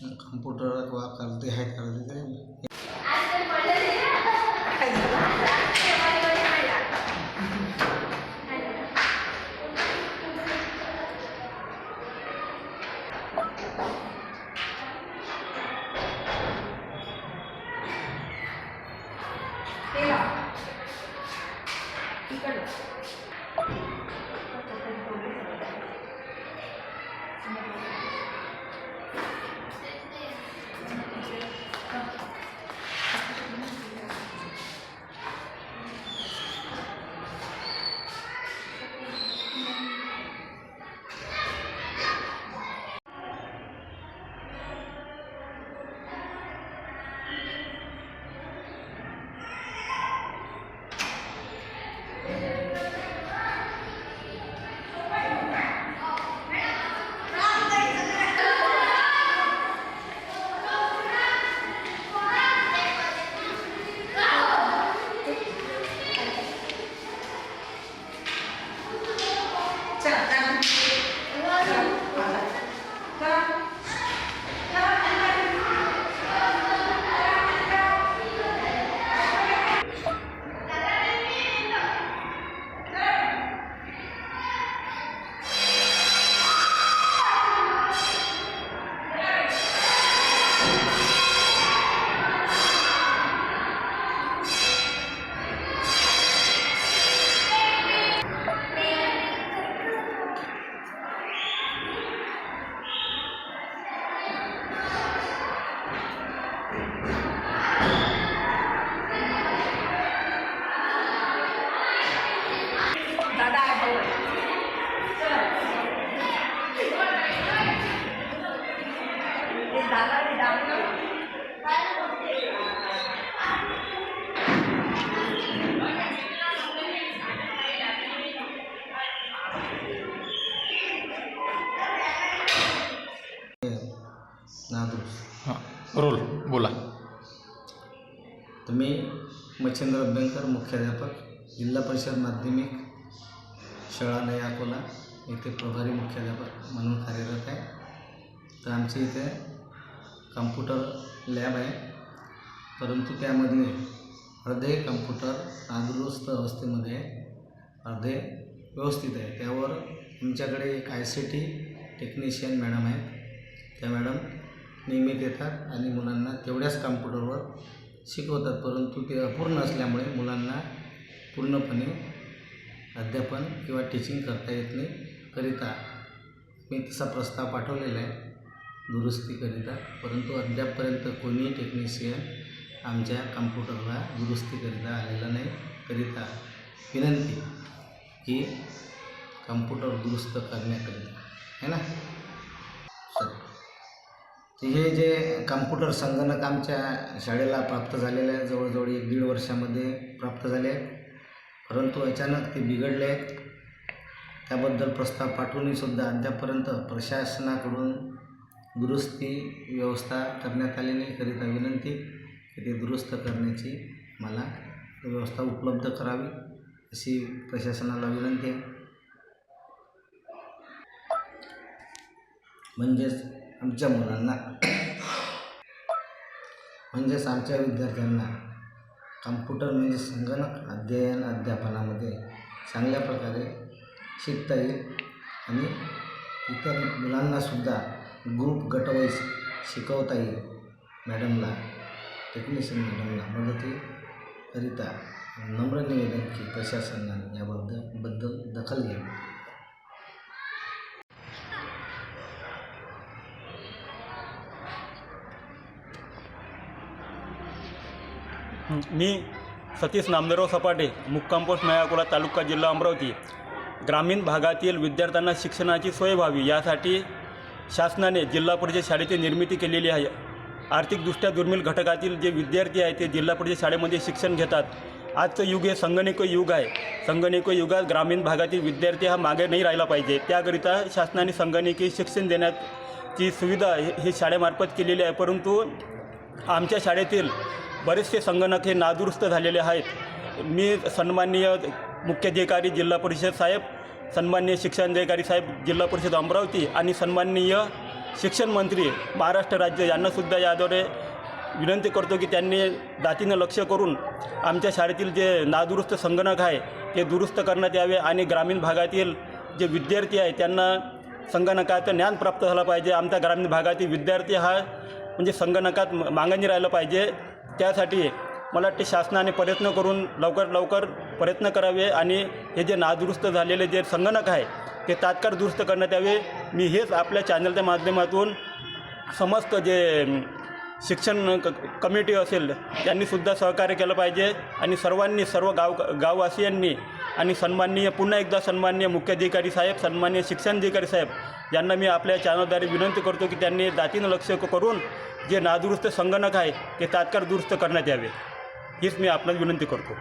Computer किंवा करते आहेत करते हां. रोल बोला. मी मच्छिंद्र अभ्यंकर मुख्याध्यापक जिल्हा परिषद माध्यमिक शाळा नया अकोला येथे प्रभारी मुख्याध्यापक म्हणून कार्यरत आहे. तर आमच्या इथे कम्प्युटर लॅब आहे. परंतु त्यामधले अर्धे कम्प्युटर नादुरुस्त अवस्थेमध्ये आहे. अर्धे व्यवस्थित आहे. त्यावर आमच्याकडे एक I C T technician madam आहेत. त्या मॅडम नियमित येतात आणि मुलांना तेवढ्याच कम्प्युटरवर शिकवतात परंतु ते अपूर्ण असल्यामुळे मुलांना पूर्णपणे अध्यापन किंवा टीचिंग करता येत नाही. करिता मी तसा प्रस्ताव पाठवलेला आहे दुरुस्तीकरिता परंतु अद्यापपर्यंत कोणीही टेक्निशियन आमच्या कम्प्युटरला दुरुस्तीकरिता आलेला नाही. करिता विनंती की कम्प्युटर दुरुस्त करण्याकरिता है ना? हे जे कम्प्युटर संगणक आमच्या शाळेला प्राप्त झालेले आहे जवळजवळ एक दीड वर्षामध्ये प्राप्त झाले परंतु अचानक ते बिघडले आहेत. त्याबद्दल प्रस्ताव पाठवूनही सुद्धा प्रशासनाकडून दुरुस्ती व्यवस्था करण्यात आली नाही. करिता विनंती की ते दुरुस्त करण्याची मला व्यवस्था उपलब्ध करावी अशी प्रशासनाला विनंती आहे. म्हणजेच आमच्या मुलांना. म्हणजेच आमच्या विद्यार्थ्यांना कम्प्युटर म्हणजे संगणक अध्ययन अध्यापनामध्ये चांगल्या प्रकारे शिकता येईल आणि इतर मुलांनासुद्धा ग्रुप गटवाईज शिकवता येईल. मॅडमला टेक्निशियन मॅडमला मदतीकरिता नम्र निवेदन की प्रशासनाने याबद्दल बद्दल दखल घ्यावी मी सतीश नामदेवराव सपाटे मुक्काम पोस्ट नयाकोला तालुका जिल्हा अमरावती. ग्रामीण भागातील विद्यार्थ्यांना शिक्षणाची सोय व्हावी यासाठी शासनाने जिल्हा परिषद शाळेची निर्मिती केलेली आहे. आर्थिकदृष्ट्या दुर्मिळ घटकातील जे विद्यार्थी आहेत ते जिल्हा परिषद शाळेमध्ये शिक्षण घेतात. आजचं युग हे संगणकीय युग आहे. संगणकीय युगात ग्रामीण भागातील विद्यार्थी हा मागे नाही राहिला पाहिजे. त्याकरिता शासनाने संगणकीय शिक्षण देण्याची सुविधा हे शाळेमार्फत केलेली आहे. परंतु आमच्या शाळेतील बरेचसे संगणक हे नादुरुस्त झालेले आहेत. मी सन्माननीय मुख्याधिकारी जिल्हा परिषद साहेब सन्माननीय शिक्षणाधिकारी साहेब जिल्हा परिषद अमरावती आणि सन्माननीय शिक्षण मंत्री महाराष्ट्र राज्य यांनासुद्धा याद्वारे विनंती करतो की त्यांनी जातीनं लक्ष करून आमच्या शाळेतील जे नादुरुस्त संगणक आहे ते दुरुस्त करण्यात यावे आणि ग्रामीण भागातील जे विद्यार्थी आहे त्यांना संगणकाचं ज्ञान प्राप्त झालं पाहिजे. आमच्या ग्रामीण भागातील विद्यार्थी हा म्हणजे संगणकात मागणी राहिलं पाहिजे. त्यासाठी मला वाटते शासनाने प्रयत्न करून लवकर लवकर प्रयत्न करावे आणि हे जे नादुरुस्त झालेले जे संगणक आहे ते तात्काळ दुरुस्त करण्यात यावे. मी हेच आपल्या चॅनलच्या माध्यमातून समस्त जे शिक्षण क कमिटी असेल त्यांनीसुद्धा सहकार्य केलं पाहिजे आणि सर्वांनी सर्व गाव गाववासियांनी आणि सन्माननीय पुन्हा एकदा सन्माननीय मुख्याधिकारी साहेब सन्माननीय शिक्षणाधिकारी साहेब यांना मी आपल्या चॅनलद्वारे विनंती करतो की त्यांनी जातीनं लक्ष करून जे नादुरुस्त संगणक आहे ते तात्काळ दुरुस्त करण्यात यावे. हीच मी आपल्याला विनंती करतो.